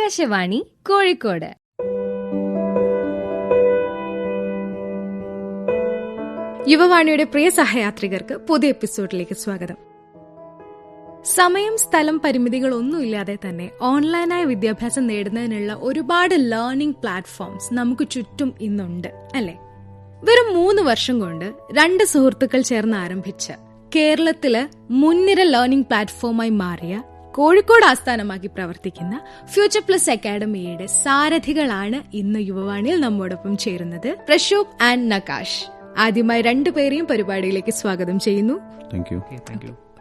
ആകാശവാണി കോഴിക്കോട്. യുവവാണിയുടെ പ്രിയ സഹയാത്രികർക്ക് പുതിയ എപ്പിസോഡിലേക്ക് സ്വാഗതം. സമയം സ്ഥലം പരിമിതികളൊന്നുമില്ലാതെ തന്നെ ഓൺലൈനായ വിദ്യാഭ്യാസം നേടുന്നതിനുള്ള ഒരുപാട് ലേണിംഗ് പ്ലാറ്റ്ഫോംസ് നമുക്ക് ചുറ്റും ഇന്നുണ്ട് അല്ലെ? വെറും മൂന്ന് വർഷം കൊണ്ട് രണ്ട് സുഹൃത്തുക്കൾ ചേർന്ന് ആരംഭിച്ച കേരളത്തിൽ മുൻനിര ലേണിംഗ് പ്ലാറ്റ്ഫോമായി മാറിയ കോഴിക്കോട് ആസ്ഥാനമാക്കി പ്രവർത്തിക്കുന്ന ഫ്യൂച്ചർ പ്ലസ് അക്കാഡമിയുടെ സാരഥികളാണ് ഇന്ന് യുവവാണിയിൽ നമ്മോടൊപ്പം ചേരുന്നത് പ്രശോഭ് ആൻഡ് നകാഷ്. ആദ്യമായി രണ്ടുപേരെയും പരിപാടിയിലേക്ക് സ്വാഗതം ചെയ്യുന്നു.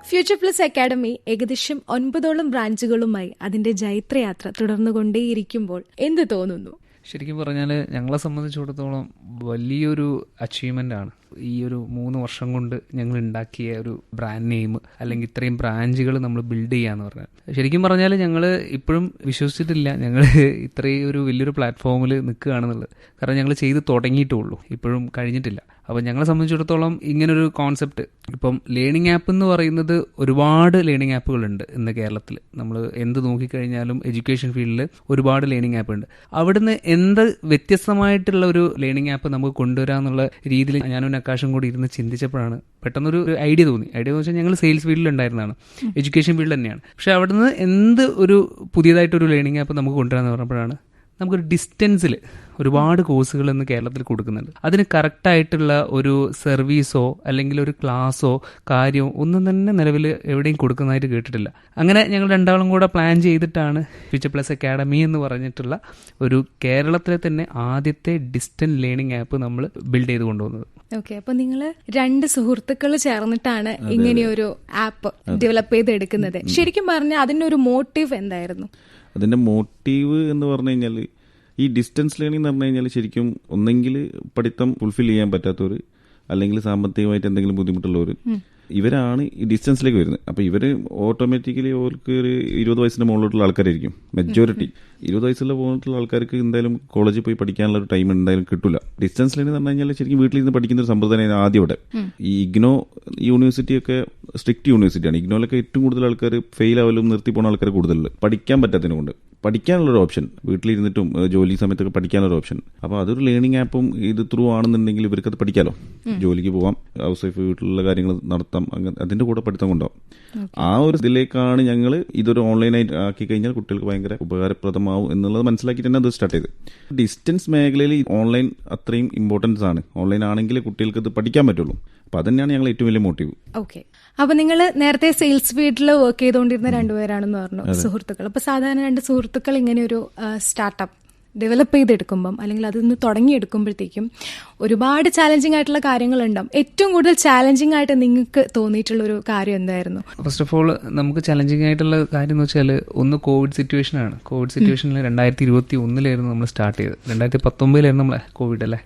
ഫ്യൂച്ചർ പ്ലസ് അക്കാഡമി ഏകദേശം ഒൻപതോളം ബ്രാഞ്ചുകളുമായി അതിന്റെ ജൈത്രയാത്ര തുടർന്നു തുടർന്നുകൊണ്ടേയിരിക്കുമ്പോൾ എന്ത് തോന്നുന്നു? ശരിക്കും പറഞ്ഞാൽ ഞങ്ങളെ സംബന്ധിച്ചിടത്തോളം വലിയൊരു അച്ചീവ്മെന്റ് ആണ്. ഈ ഒരു മൂന്ന് വർഷം കൊണ്ട് ഞങ്ങൾ ഉണ്ടാക്കിയ ഒരു ബ്രാൻഡ് നെയിം അല്ലെങ്കിൽ ഇത്രയും ബ്രാഞ്ചുകൾ നമ്മൾ ബിൽഡ് ചെയ്യാന്ന് പറഞ്ഞാൽ. ശരിക്കും പറഞ്ഞാൽ ഞങ്ങൾ ഇപ്പോഴും വിശ്വസിച്ചിട്ടില്ല ഞങ്ങൾ ഇത്രയും ഒരു വലിയൊരു പ്ലാറ്റ്ഫോമിൽ നിൽക്കുകയാണെന്നുള്ളത്. കാരണം ഞങ്ങൾ ചെയ്ത് തുടങ്ങിയിട്ടുള്ളൂ ഇപ്പോഴും കഴിഞ്ഞിട്ടില്ല. അപ്പോൾ ഞങ്ങളെ സംബന്ധിച്ചിടത്തോളം ഇങ്ങനൊരു കോൺസെപ്റ്റ് ഇപ്പം ലേണിംഗ് ആപ്പ് എന്ന് പറയുന്നത് ഒരുപാട് ലേണിംഗ് ആപ്പുകളുണ്ട് ഇന്ന് കേരളത്തിൽ. നമ്മൾ എന്ത് നോക്കിക്കഴിഞ്ഞാലും എഡ്യൂക്കേഷൻ ഫീൽഡിൽ ഒരുപാട് ലേണിംഗ് ആപ്പ് ഉണ്ട്. അവിടുന്ന് എന്ത് വ്യത്യസ്തമായിട്ടുള്ള ഒരു ലേണിംഗ് ആപ്പ് നമുക്ക് കൊണ്ടുവരാമെന്നുള്ള രീതിയിൽ ഞാനും നക്കാശും കൂടി ഇരുന്ന് ചിന്തിച്ചപ്പോഴാണ് പെട്ടെന്നൊരു ഐഡിയ തോന്നി. ഐഡിയ എന്ന് വെച്ചാൽ ഞങ്ങൾ സെയിൽസ് ഫീൽഡിൽ ഉണ്ടായിരുന്നതാണ്. എഡ്യൂക്കേഷൻ ഫീൽഡ് തന്നെയാണ്. പക്ഷേ അവിടുന്ന് എന്ത് ഒരു പുതിയതായിട്ടൊരു ലേണിംഗ് ആപ്പ് നമുക്ക് കൊണ്ടുവരാമെന്ന് പറഞ്ഞപ്പോഴാണ് നമുക്കൊരു ഡിസ്റ്റൻസിൽ ഒരുപാട് കോഴ്സുകൾ ഇന്ന് കേരളത്തിൽ കൊടുക്കുന്നുണ്ട്. അതിന് കറക്റ്റായിട്ടുള്ള ഒരു സർവീസോ അല്ലെങ്കിൽ ഒരു ക്ലാസ്സോ കാര്യമോ ഒന്നും തന്നെ നിലവിൽ എവിടെയും കൊടുക്കുന്നതായിട്ട് കേട്ടിട്ടില്ല. അങ്ങനെ ഞങ്ങൾ രണ്ടാളും കൂടെ പ്ലാൻ ചെയ്തിട്ടാണ് ഫ്യൂച്ചർ പ്ലസ് അക്കാഡമി എന്ന് പറഞ്ഞിട്ടുള്ള ഒരു കേരളത്തിലെ തന്നെ ആദ്യത്തെ ഡിസ്റ്റൻസ് ലേണിംഗ് ആപ്പ് നമ്മൾ ബിൽഡ് ചെയ്ത് കൊണ്ടുവന്നത്. ഓക്കെ അപ്പൊ നിങ്ങൾ രണ്ട് സുഹൃത്തുക്കൾ ചേർന്നിട്ടാണ് ഇങ്ങനെയൊരു ആപ്പ് ഡെവലപ്പ് ചെയ്തെടുക്കുന്നത്. ശരിക്കും പറഞ്ഞാൽ അതിന്റെ ഒരു മോട്ടീവ് എന്തായിരുന്നു? അതിന്റെ മോട്ടീവ് എന്ന് പറഞ്ഞു കഴിഞ്ഞാൽ ഈ ഡിസ്റ്റൻസ് ലേണിംഗ് എന്ന് പറഞ്ഞു കഴിഞ്ഞാൽ ശരിക്കും ഒന്നെങ്കിൽ പഠിത്തം ഫുൾഫിൽ ചെയ്യാൻ പറ്റാത്തവർ അല്ലെങ്കിൽ സാമ്പത്തികമായിട്ട് എന്തെങ്കിലും ബുദ്ധിമുട്ടുള്ളവർ ഇവരാണ് ഈ ഡിസ്റ്റൻസിലേക്ക് വരുന്നത്. അപ്പോൾ ഇവർ ഓട്ടോമാറ്റിക്കലി അവർക്ക് ഒരു ഇരുപത് വയസ്സിന്റെ മുകളിലോട്ടുള്ള ആൾക്കാരായിരിക്കും മെജോറിറ്റി ഇരുപത് വയസ്സിലെ മുകളിലുള്ള ആൾക്കാർക്ക് എന്തായാലും കോളേജിൽ പോയി പഠിക്കാനുള്ള ഒരു ടൈം എന്തായാലും കിട്ടില്ല ഡിസ്റ്റൻസ് ലേണിംഗ് എന്ന് പറഞ്ഞു കഴിഞ്ഞാൽ ശരിക്കും വീട്ടിലിരുന്ന് പഠിക്കുന്ന ഒരു സമ്പ്രദായം ആദ്യം ഇവിടെ. ഈ ഇഗ്നോ യൂണിവേഴ്സിറ്റി ഒക്കെ സ്ട്രിക്റ്റ് യൂണിവേഴ്സിറ്റിയാണ് ഇഗ്നോയിലൊക്കെ ഏറ്റവും കൂടുതൽ ആൾക്കാർ ഫെയിൽ ആവലും നിർത്തി പോകുന്ന ആൾക്കാർ കൂടുതലുണ്ട്. പഠിക്കാൻ പറ്റാത്തതിനെ കൊണ്ട് പഠിക്കാനുള്ള ഒരു ഓപ്ഷൻ. വീട്ടിലിരുന്നിട്ടും ജോലി സമയത്തൊക്കെ പഠിക്കാനുള്ള ഓപ്ഷൻ. അപ്പോൾ അതൊരു ലേണിംഗ് ആപ്പും ഇത് ത്രൂ ആണെന്നുണ്ടെങ്കിൽ ഇവർക്കത് പഠിക്കാലോ. ജോലിക്ക് പോവാം ഹൗസ് വൈഫ് വീട്ടിലുള്ള കാര്യങ്ങൾ നടത്താം അങ്ങനെ അതിന്റെ കൂടെ പഠിത്തം കൊണ്ടാവും ആ ഒരു ഇതിലേക്കാണ് ഞങ്ങൾ ഇതൊരു ഓൺലൈനായിട്ട് ആക്കി കഴിഞ്ഞാൽ കുട്ടികൾക്ക് ഭയങ്കര ഉപകാരപ്രദമാവും എന്നുള്ളത് മനസ്സിലാക്കി തന്നെ അത് സ്റ്റാർട്ട് ചെയ്ത് ഡിസ്റ്റൻസ് മേഖലയിൽ ഓൺലൈൻ അത്രയും ഇമ്പോർട്ടൻസ് ആണ്. ഓൺലൈൻ ആണെങ്കിൽ കുട്ടികൾക്ക് ഇത് പഠിക്കാൻ പറ്റുള്ളൂ. അപ്പോൾ അതന്നെയാണ് ഞങ്ങൾ ഏറ്റവും വലിയ മോട്ടീവ് ഓക്കെ അപ്പൊ നിങ്ങൾ നേരത്തെ സെയിൽസ് ഫീൽഡിൽ വർക്ക് ചെയ്തുകൊണ്ടിരുന്ന രണ്ടുപേരാണെന്ന് പറഞ്ഞു സുഹൃത്തുക്കൾ അപ്പൊ സാധാരണ രണ്ട് സുഹൃത്തുക്കൾ ഇങ്ങനെ ഒരു സ്റ്റാർട്ടപ്പ് ഡെവലപ്പ് ചെയ്തെടുക്കുമ്പം അല്ലെങ്കിൽ അതിൽ തുടങ്ങിയെടുക്കുമ്പോഴത്തേക്കും ഒരുപാട് ചാലഞ്ചിങ് ആയിട്ടുള്ള കാര്യങ്ങളുണ്ടാവും. ഏറ്റവും കൂടുതൽ ചാലഞ്ചിങ് ആയിട്ട് നിങ്ങൾക്ക് തോന്നിയിട്ടുള്ള ഒരു കാര്യം എന്തായിരുന്നു? ഫസ്റ്റ് ഓഫ് ഓൾ നമുക്ക് ചലഞ്ചിങ് ആയിട്ടുള്ള കാര്യം എന്ന് വെച്ചാൽ ഒന്ന് കോവിഡ് സിറ്റുവേഷൻ ആണ്. കോവിഡ് സിറ്റുവേഷനിൽ രണ്ടായിരത്തി ഇരുപത്തി ഒന്നിലായിരുന്നു നമ്മൾ സ്റ്റാർട്ട് ചെയ്തത്. രണ്ടായിരത്തി പത്തൊമ്പതിലായിരുന്നു നമ്മളെ കോവിഡ് അല്ലേ?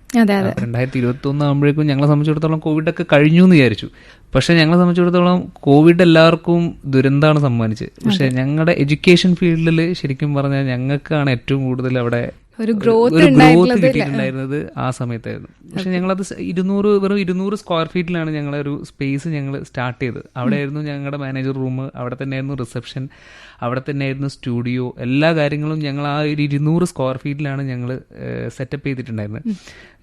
രണ്ടായിരത്തി ഇരുപത്തി ഒന്ന് ആകുമ്പോഴേക്കും ഞങ്ങളെ സംബന്ധിച്ചിടത്തോളം കോവിഡ് ഒക്കെ കഴിഞ്ഞു എന്ന് വിചാരിച്ചു. പക്ഷെ ഞങ്ങളെ സംബന്ധിച്ചിടത്തോളം കോവിഡ് എല്ലാവർക്കും ദുരന്തമാണ് സമ്മാനിച്ചത്. പക്ഷെ ഞങ്ങളുടെ എഡ്യൂക്കേഷൻ ഫീൽഡിൽ ശരിക്കും പറഞ്ഞാൽ ഞങ്ങൾക്കാണ് ഏറ്റവും കൂടുതൽ അവിടെ ഒരു ഗ്രോത്ത് കിട്ടിയിട്ടുണ്ടായിരുന്നത് ആ സമയത്തായിരുന്നു. പക്ഷെ ഞങ്ങളത് ഇരുന്നൂറ് വെറും ഇരുന്നൂറ് സ്ക്വയർ ഫീറ്റിലാണ് ഞങ്ങളെ ഒരു സ്പേസ് ഞങ്ങൾ സ്റ്റാർട്ട് ചെയ്തത്. അവിടെയായിരുന്നു ഞങ്ങളുടെ മാനേജർ റൂം അവിടെ തന്നെയായിരുന്നു റിസപ്ഷൻ അവിടെ തന്നെ തന്നെയായിരുന്നു സ്റ്റുഡിയോ. എല്ലാ കാര്യങ്ങളും ഞങ്ങൾ ആ ഒരു ഇരുന്നൂറ് സ്ക്വയർ ഫീറ്റിലാണ് ഞങ്ങൾ സെറ്റപ്പ് ചെയ്തിട്ടുണ്ടായിരുന്നത്.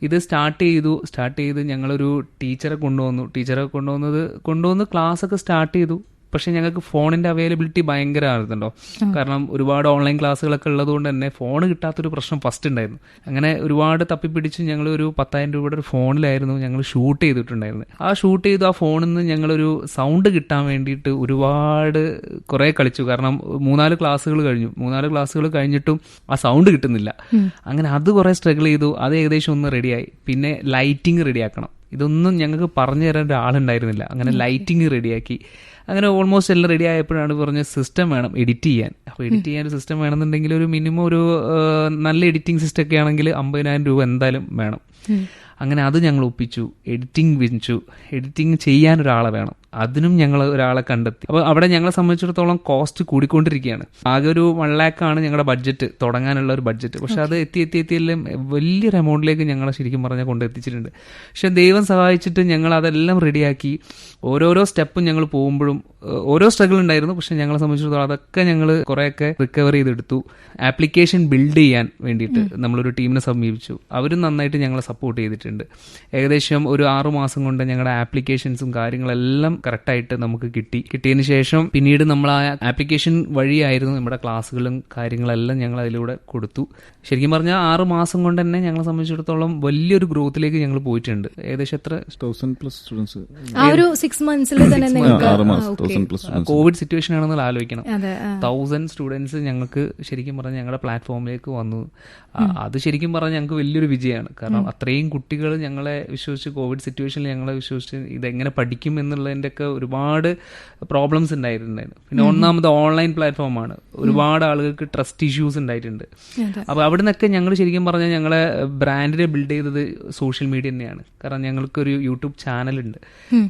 ഇത് സ്റ്റാർട്ട് ചെയ്തു. സ്റ്റാർട്ട് ചെയ്ത് ഞങ്ങളൊരു ടീച്ചറെ കൊണ്ടുവന്നു. ടീച്ചറെ കൊണ്ടുവന്നത് കൊണ്ടുവന്ന് ക്ലാസ്സൊക്കെ സ്റ്റാർട്ട് ചെയ്തു. പക്ഷെ ഞങ്ങൾക്ക് ഫോണിന്റെ അവൈലബിലിറ്റി ഭയങ്കര ആയിരുന്നുണ്ടോ കാരണം ഒരുപാട് ഓൺലൈൻ ക്ലാസ്സുകളൊക്കെ ഉള്ളതുകൊണ്ട് തന്നെ ഫോൺ കിട്ടാത്തൊരു പ്രശ്നം ഫസ്റ്റ് ഉണ്ടായിരുന്നു. അങ്ങനെ ഒരുപാട് തപ്പിപ്പിടിച്ച് ഞങ്ങൾ ഒരു പത്തായിരം രൂപയുടെ ഒരു ഫോണിലായിരുന്നു ഞങ്ങൾ ഷൂട്ട് ചെയ്തിട്ടുണ്ടായിരുന്നത് ആ ഷൂട്ട് ചെയ്തു ആ ഫോണിൽ നിന്ന് ഞങ്ങളൊരു സൗണ്ട് കിട്ടാൻ വേണ്ടിയിട്ട് ഒരുപാട് കുറെ കളിച്ചു. കാരണം മൂന്നാൽ ക്ലാസ്സുകൾ കഴിഞ്ഞു. മൂന്നാൽ ക്ലാസ്സുകൾ കഴിഞ്ഞിട്ടും ആ സൗണ്ട് കിട്ടുന്നില്ല. അങ്ങനെ അത് കുറെ സ്ട്രഗിൾ ചെയ്തു. അത് ഏകദേശം ഒന്ന് റെഡിയായി പിന്നെ ലൈറ്റിംഗ് റെഡിയാക്കണം ഇതൊന്നും ഞങ്ങൾക്ക് പറഞ്ഞു തരാൻ ഒരാളുണ്ടായിരുന്നില്ല. അങ്ങനെ ലൈറ്റിംഗ് റെഡിയാക്കി അങ്ങനെ ഓൾമോസ്റ്റ് എല്ലാം റെഡി ആയപ്പോഴാണ് പറഞ്ഞ സിസ്റ്റം വേണം എഡിറ്റ് ചെയ്യാൻ. അപ്പോൾ എഡിറ്റ് ചെയ്യാൻ ഒരു സിസ്റ്റം വേണമെന്നുണ്ടെങ്കിൽ ഒരു മിനിമം ഒരു നല്ല എഡിറ്റിംഗ് സിസ്റ്റം ഒക്കെ ആണെങ്കിൽ അമ്പതിനായിരം രൂപ എന്തായാലും വേണം. അങ്ങനെ അത് ഞങ്ങൾ ഒപ്പിച്ചു എഡിറ്റിംഗ് വിരിച്ചു എഡിറ്റിംഗ് ചെയ്യാൻ ഒരാളെ വേണം. അതിനും ഞങ്ങൾ ഒരാളെ കണ്ടെത്തി. അപ്പോൾ അവിടെ ഞങ്ങളെ സംബന്ധിച്ചിടത്തോളം കോസ്റ്റ് കൂടിക്കൊണ്ടിരിക്കുകയാണ്. ആകെ ഒരു വൺ ലാക്ക് ആണ് ഞങ്ങളുടെ ബഡ്ജറ്റ് തുടങ്ങാനുള്ള ഒരു ബഡ്ജറ്റ് പക്ഷെ അത് എത്തി എത്തി എത്തിയെല്ലാം വലിയൊരു എമൗണ്ടിലേക്ക് ഞങ്ങളെ ശരിക്കും പറഞ്ഞാൽ കൊണ്ടെത്തിച്ചിട്ടുണ്ട് പക്ഷെ ദൈവം സഹായിച്ചിട്ട് ഞങ്ങൾ അതെല്ലാം റെഡിയാക്കി ഓരോരോ സ്റ്റെപ്പും ഞങ്ങൾ പോകുമ്പോഴും ഓരോ സ്ട്രഗിൾ ഉണ്ടായിരുന്നു. പക്ഷെ ഞങ്ങളെ സംബന്ധിച്ചിടത്തോളം അതൊക്കെ ഞങ്ങൾ കുറേയൊക്കെ റിക്കവർ ചെയ്തെടുത്തു. ആപ്ലിക്കേഷൻ ബിൽഡ് ചെയ്യാൻ വേണ്ടിയിട്ട് നമ്മളൊരു ടീമിനെ സമീപിച്ചു. അവരും നന്നായിട്ട് ഞങ്ങളെ സപ്പോർട്ട് ചെയ്തിട്ടുണ്ട്. ഏകദേശം ഒരു ആറു മാസം കൊണ്ട് ഞങ്ങളുടെ ആപ്ലിക്കേഷൻസും കാര്യങ്ങളെല്ലാം കറക്റ്റായിട്ട് നമുക്ക് കിട്ടി. കിട്ടിയതിന് ശേഷം പിന്നീട് നമ്മൾ ആ ആപ്ലിക്കേഷൻ വഴിയായിരുന്നു നമ്മുടെ ക്ലാസ്സുകളും കാര്യങ്ങളെല്ലാം ഞങ്ങൾ അതിലൂടെ കൊടുത്തു. ശരിക്കും പറഞ്ഞാൽ ആറ് മാസം കൊണ്ട് തന്നെ ഞങ്ങളെ സംബന്ധിച്ചിടത്തോളം വലിയൊരു ഗ്രോത്തിലേക്ക് ഞങ്ങൾ പോയിട്ടുണ്ട്. ഏകദേശം എത്ര? തൗസൻഡ് പ്ലസ് സ്റ്റുഡൻസ് ആ ഒരു സിക്സ് മന്ത്സിൽ തന്നെ കോവിഡ് സിറ്റുവേഷൻ ആണെന്ന് ആലോചിക്കണം. തൗസൻഡ് സ്റ്റുഡൻസ് ഞങ്ങൾക്ക് ശരിക്കും പറഞ്ഞാൽ ഞങ്ങളുടെ പ്ലാറ്റ്ഫോമിലേക്ക് വന്നു. അത് ശരിക്കും പറഞ്ഞാൽ ഞങ്ങൾക്ക് വലിയൊരു വിജയമാണ്. കാരണം അത്രയും കുട്ടികൾ ഞങ്ങളെ വിശ്വസിച്ച് കോവിഡ് സിറ്റുവേഷനിൽ ഞങ്ങളെ വിശ്വസിച്ച് ഇതെങ്ങനെ പഠിക്കും എന്നുള്ളതിന്റെ ഒക്കെ ഒരുപാട് പ്രോബ്ലംസ് ഉണ്ടായിട്ടുണ്ടായിരുന്നു പിന്നെ ഒന്നാമത് ഓൺലൈൻ പ്ലാറ്റ്ഫോമാണ് ഒരുപാട് ആളുകൾക്ക് ട്രസ്റ്റ് ഇഷ്യൂസ് ഉണ്ടായിട്ടുണ്ട്. അപ്പോൾ അവിടെ നിന്നൊക്കെ ഞങ്ങൾ ശരിക്കും പറഞ്ഞാൽ ഞങ്ങളെ ബ്രാൻഡിനെ ബിൽഡ് ചെയ്തത് സോഷ്യൽ മീഡിയ തന്നെയാണ്. കാരണം ഞങ്ങൾക്കൊരു യൂട്യൂബ് ചാനലുണ്ട്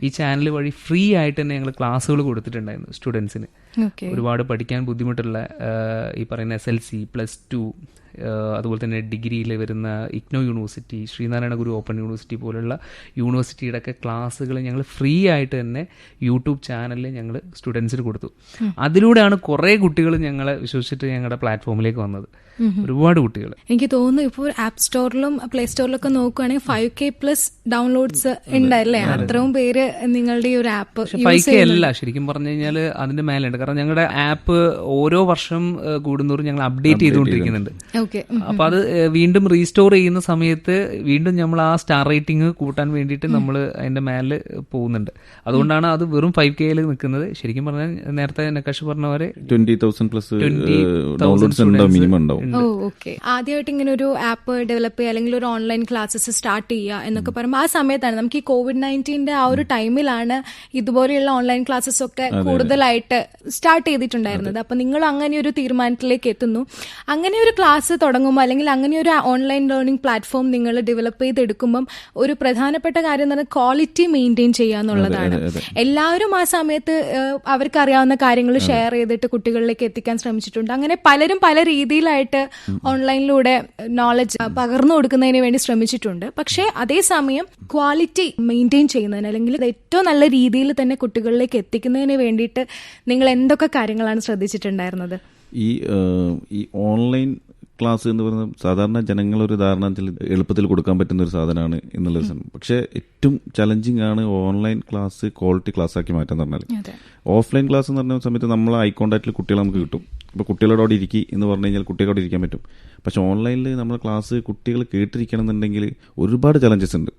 ഈ ചാനൽ വഴി ഫ്രീ ആയിട്ട് തന്നെ ഞങ്ങൾ ക്ലാസ്സുകൾ കൊടുത്തിട്ടുണ്ടായിരുന്നു സ്റ്റുഡൻസിന് ഒരുപാട് പഠിക്കാൻ ബുദ്ധിമുട്ടുള്ള ഈ പറയുന്ന S L C plus two അതുപോലെ തന്നെ ഡിഗ്രിയിൽ വരുന്ന IGNOU university Sreenarayana Guru open university പോലുള്ള യൂണിവേഴ്സിറ്റിയുടെ ഒക്കെ ക്ലാസ്സുകൾ ഞങ്ങൾ ഫ്രീ ആയിട്ട് തന്നെ യൂട്യൂബ് ചാനലിൽ ഞങ്ങൾ സ്റ്റുഡൻസിന് കൊടുത്തു. അതിലൂടെയാണ് കുറേ കുട്ടികൾ ഞങ്ങളെ വിശ്വസിച്ചിട്ട് ഞങ്ങളുടെ പ്ലാറ്റ്ഫോമിലേക്ക് വന്നത്. ഒരുപാട് കുട്ടികൾ എനിക്ക് തോന്നുന്നു ഇപ്പോൾ ആപ്പ് സ്റ്റോറിലും പ്ലേ സ്റ്റോറിലൊക്കെ നോക്കുകയാണെങ്കിൽ ഫൈവ് കെ പ്ലസ് ഡൗൺലോഡ്സ് ഉണ്ടല്ലേ അത്രയും പേര് നിങ്ങളുടെ ഈ ഒരു ആപ്പ് ഫൈവ് കെ അല്ല. ശരിക്കും പറഞ്ഞു കഴിഞ്ഞാൽ അതിന്റെ മേലുണ്ട് കാരണം ഞങ്ങളുടെ ആപ്പ് ഓരോ വർഷം കൂടുന്നോറും ഞങ്ങൾ അപ്ഡേറ്റ് ചെയ്തുകൊണ്ടിരിക്കുന്നുണ്ട്. അപ്പൊ അത് വീണ്ടും റീസ്റ്റോർ ചെയ്യുന്ന സമയത്ത് വീണ്ടും നമ്മൾ ആ സ്റ്റാർ റേറ്റിംഗ് കൂട്ടാൻ വേണ്ടിയിട്ട് നമ്മൾ അതിന്റെ മേലെ പോകുന്നുണ്ട്. അതുകൊണ്ടാണ് അത് വെറും ഫൈവ് കെയിൽ നിൽക്കുന്നത് ശരിക്കും പറഞ്ഞാൽ നേരത്തെ നക്കാഷ് പറഞ്ഞ പോലെ ട്വന്റി തൗസൻഡ് പ്ലസ് ഡൗൺലോഡ്സ് ഉണ്ടാവും? മിനിമം ഉണ്ടാവും ഓ ആദ്യമായിട്ട് ഇങ്ങനെ ഒരു ആപ്പ് ഡെവലപ്പ് ചെയ്യുക അല്ലെങ്കിൽ ഒരു ഓൺലൈൻ ക്ലാസ്സസ് സ്റ്റാർട്ട് ചെയ്യുക എന്നൊക്കെ പറയുമ്പോൾ ആ സമയത്താണ്. നമുക്ക് ഈ കോവിഡ് നയന്റീന്റെ ആ ഒരു ടൈമിലാണ് ഇതുപോലെയുള്ള ഓൺലൈൻ ക്ലാസ്സസ് ഒക്കെ കൂടുതലായിട്ട് സ്റ്റാർട്ട് ചെയ്തിട്ടുണ്ടായിരുന്നത്. അപ്പൊ നിങ്ങൾ അങ്ങനെ ഒരു തീരുമാനത്തിലേക്ക് എത്തുന്നു. അങ്ങനെ ഒരു ക്ലാസ് തുടങ്ങുമ്പോൾ അല്ലെങ്കിൽ അങ്ങനെ ഒരു ഓൺലൈൻ ലേണിംഗ് പ്ലാറ്റ്ഫോം നിങ്ങൾ ഡെവലപ്പ് ചെയ്തെടുക്കുമ്പം ഒരു പ്രധാനപ്പെട്ട കാര്യം എന്ന് പറഞ്ഞാൽ ക്വാളിറ്റി മെയിന്റെയിൻ ചെയ്യുക എന്നുള്ളതാണ്. എല്ലാവരും ആ സമയത്ത് അവർക്ക് അറിയാവുന്ന കാര്യങ്ങൾ ഷെയർ ചെയ്തിട്ട് കുട്ടികളിലേക്ക് എത്തിക്കാൻ ശ്രമിച്ചിട്ടുണ്ട്. അങ്ങനെ പലരും പല രീതിയിലായിട്ട് ഓൺലൈനിലൂടെ നോളജ് പകർന്നു കൊടുക്കുന്നതിന് വേണ്ടി ശ്രമിച്ചിട്ടുണ്ട്. പക്ഷേ അതേസമയം ക്വാളിറ്റി മെയിന്റെയിൻ ചെയ്യുന്നതിന് അല്ലെങ്കിൽ ഏറ്റവും നല്ല രീതിയിൽ തന്നെ കുട്ടികളിലേക്ക് എത്തിക്കുന്നതിന് വേണ്ടിയിട്ട് നിങ്ങൾ എന്തൊക്കെ കാര്യങ്ങളാണ് ശ്രദ്ധിച്ചിട്ടുണ്ടായിരുന്നത്? ഈ ഈ ഓൺലൈൻ ക്ലാസ് എന്ന് പറയുന്നത് സാധാരണ ജനങ്ങളൊരു ധാരണ എളുപ്പത്തിൽ കൊടുക്കാൻ പറ്റുന്ന ഒരു സാധനമാണ് എന്നുള്ള സാധനം. പക്ഷേ ഏറ്റവും ചലഞ്ചിങ് ആണ് ഓൺലൈൻ ക്ലാസ് ക്വാളിറ്റി ക്ലാസ് ആക്കി മാറ്റാൻ പറഞ്ഞാൽ ഓഫ്ലൈൻ ക്ലാസ് എന്ന് പറഞ്ഞ സമയത്ത് നമ്മൾ ഐ കോണ്ടാക്റ്റിൽ കുട്ടികളെ നമുക്ക് കിട്ടും. ഇപ്പോൾ കുട്ടികളോട് അവിടെ ഇരിക്കി എന്ന് പറഞ്ഞു കഴിഞ്ഞാൽ കുട്ടികളോട് ഇരിക്കാൻ പറ്റും. പക്ഷേ ഓൺലൈനിൽ നമ്മൾ ക്ലാസ് കുട്ടികൾ കേട്ടിരിക്കണം എന്നുണ്ടെങ്കിൽ ഒരുപാട് ചലഞ്ചസ് ഉണ്ട്.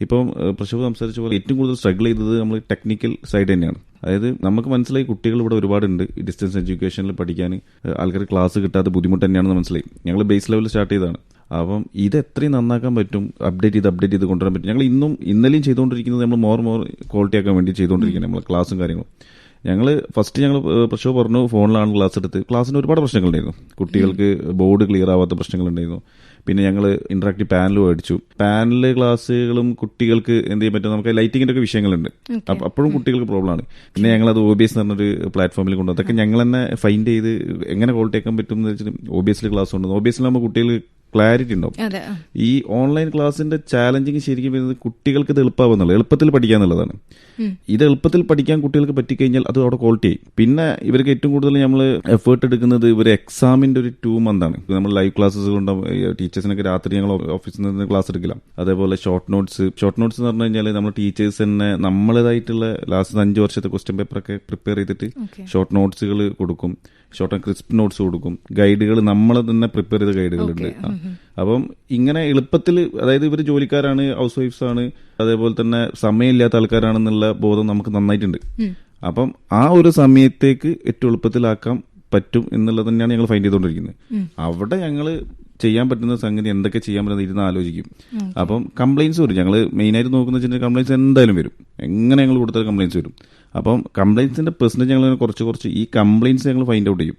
ഇപ്പം പ്രശോഭ സംസാരിച്ച പോലെ ഏറ്റവും കൂടുതൽ സ്ട്രഗിൾ ചെയ്തത് നമ്മൾ ടെക്നിക്കൽ സൈഡ് തന്നെയാണ്. അതായത് നമുക്ക് മനസ്സിലായി കുട്ടികൾ ഇവിടെ ഒരുപാടുണ്ട്. ഡിസ്റ്റൻസ് എഡ്യൂക്കേഷനിൽ പഠിക്കാൻ ആൾക്കാർ ക്ലാസ് കിട്ടാത്ത ബുദ്ധിമുട്ട് തന്നെയാണെന്ന് മനസ്സിലായി. ഞങ്ങൾ ബേസ് ലെവലിൽ സ്റ്റാർട്ട് ചെയ്തതാണ്. അപ്പം ഇത് എത്രയും നന്നാക്കാൻ പറ്റും അപ്ഡേറ്റ് ചെയ്ത് അപ്ഡേറ്റ് ചെയ്ത് കൊണ്ടുവരാൻ പറ്റും. ഞങ്ങൾ ഇന്നും ഇന്നലെയും ചെയ്തുകൊണ്ടിരിക്കുന്നത് നമ്മൾ മോർ മോർ ക്വാളിറ്റി ആക്കാൻ വേണ്ടി ചെയ്തുകൊണ്ടിരിക്കുന്നത് നമ്മൾ ക്ലാസ്സും കാര്യങ്ങളും. ഞങ്ങൾ ഫസ്റ്റ് ഞങ്ങൾ പ്രശ്നം പറഞ്ഞു ഫോണിലാണ് ക്ലാസ് എടുത്ത്. ക്ലാസ്സിന് ഒരുപാട് പ്രശ്നങ്ങളുണ്ടായിരുന്നു. കുട്ടികൾക്ക് ബോർഡ് ക്ലിയർ ആവാത്ത പ്രശ്നങ്ങളുണ്ടായിരുന്നു. പിന്നെ ഞങ്ങൾ ഇന്ററാക്റ്റീവ് പാനൽ മേടിച്ചു പാനൽ ക്ലാസ്സുകളും കുട്ടികൾക്ക് എന്ത് ചെയ്യാൻ പറ്റും? നമുക്ക് ലൈറ്റിങ്ങിന്റെ ഒക്കെ വിഷയങ്ങളുണ്ട്. അപ്പൊ അപ്പോഴും കുട്ടികൾക്ക് പ്രോബ്ലം ആണ്. പിന്നെ ഞങ്ങൾ അത് ഒ ബി എസ് എന്ന് പറഞ്ഞൊരു പ്ലാറ്റ്ഫോമിൽ കൊണ്ടു അതൊക്കെ ഞങ്ങൾ തന്നെ ഫൈൻഡ് ചെയ്ത് എങ്ങനെ ക്വാളിറ്റി ആക്കാൻ പറ്റും എന്ന് വെച്ചിട്ട് ഒ ബി എസിൽ ക്ലാസ് ഉണ്ട് ഒ ബി എസിൽ കുട്ടികൾ ക്ലാരിറ്റി ഉണ്ടാവും. ഈ ഓൺലൈൻ ക്ലാസ്സിന്റെ ചാലഞ്ചിങ് ശരിക്കും വരുന്നത് കുട്ടികൾക്ക് ഇത് എളുപ്പമാവുന്നുള്ളത് എളുപ്പത്തിൽ പഠിക്കുക എന്നുള്ളതാണ്. ഇത് എളുപ്പത്തിൽ പഠിക്കാൻ കുട്ടികൾക്ക് പറ്റിക്കഴിഞ്ഞാൽ അത് അവിടെ ക്വാളിറ്റി ആയി. പിന്നെ ഇവർക്ക് ഏറ്റവും കൂടുതൽ നമ്മൾ എഫേർട്ട് എടുക്കുന്നത് ഇവർ എക്സാമിന്റെ ഒരു ടു മന്താണ് നമ്മൾ ലൈവ് ക്ലാസ്സസ് ഉണ്ടാവും ടീച്ചേഴ്സിനൊക്കെ രാത്രി ഞങ്ങൾ ഓഫീസിൽ നിന്ന് ക്ലാസ് എടുക്കില്ല. അതേപോലെ ഷോർട്ട് നോട്ട്സ് ഷോർട്ട് നോട്ട്സ് എന്ന് പറഞ്ഞു കഴിഞ്ഞാൽ നമ്മൾ ടീച്ചേഴ്സ് തന്നെ നമ്മളേതായിട്ടുള്ള ലാസ്റ്റ് അഞ്ച് വർഷത്തെ ക്വസ്റ്റ്യൻ പേപ്പറൊക്കെ പ്രിപ്പയർ ചെയ്തിട്ട് ഷോർട്ട് നോട്ട്സുകൾ കൊടുക്കും. ഷോർട്ട് ആൻഡ് ക്രിസ്പ് നോട്ട്സ് കൊടുക്കും. ഗൈഡുകൾ നമ്മൾ തന്നെ പ്രിപ്പയർ ചെയ്ത ഗൈഡുകളുണ്ട്. അപ്പം ഇങ്ങനെ എളുപ്പത്തിൽ അതായത് ഇവർ ജോലിക്കാരാണ് ഹൗസ് വൈഫ്സ് ആണ് അതേപോലെ തന്നെ സമയമില്ലാത്ത ആൾക്കാരാണെന്നുള്ള ബോധം നമുക്ക് നന്നായിട്ടുണ്ട്. അപ്പം ആ ഒരു സമയത്തേക്ക് ഏറ്റവും എളുപ്പത്തിലാക്കാൻ പറ്റും എന്നുള്ളത് തന്നെയാണ് ഞങ്ങൾ ഫൈൻഡ് ചെയ്തുകൊണ്ടിരിക്കുന്നത് അവിടെ ഞങ്ങൾ ചെയ്യാൻ പറ്റുന്ന സംഗതി എന്തൊക്കെ ചെയ്യാൻ പറ്റുന്ന ഇരുന്ന് ആലോചിക്കും. അപ്പം കംപ്ലൈൻസ് വരും. ഞങ്ങൾ മെയിനായിട്ട് നോക്കുന്ന വെച്ചിട്ടുണ്ടെങ്കിൽ കംപ്ലൈൻസ് എന്തായാലും വരും. എങ്ങനെ ഞങ്ങൾ കൊടുത്താലും കംപ്ലൈൻസ് വരും. അപ്പം കംപ്ലൈൻസിന്റെ പെർസെന്റേജ് ഞങ്ങൾ കുറച്ച് കുറച്ച് ഈ കംപ്ലൈൻസ് ഞങ്ങൾ ഫൈൻഡ് ഔട്ട് ചെയ്യും.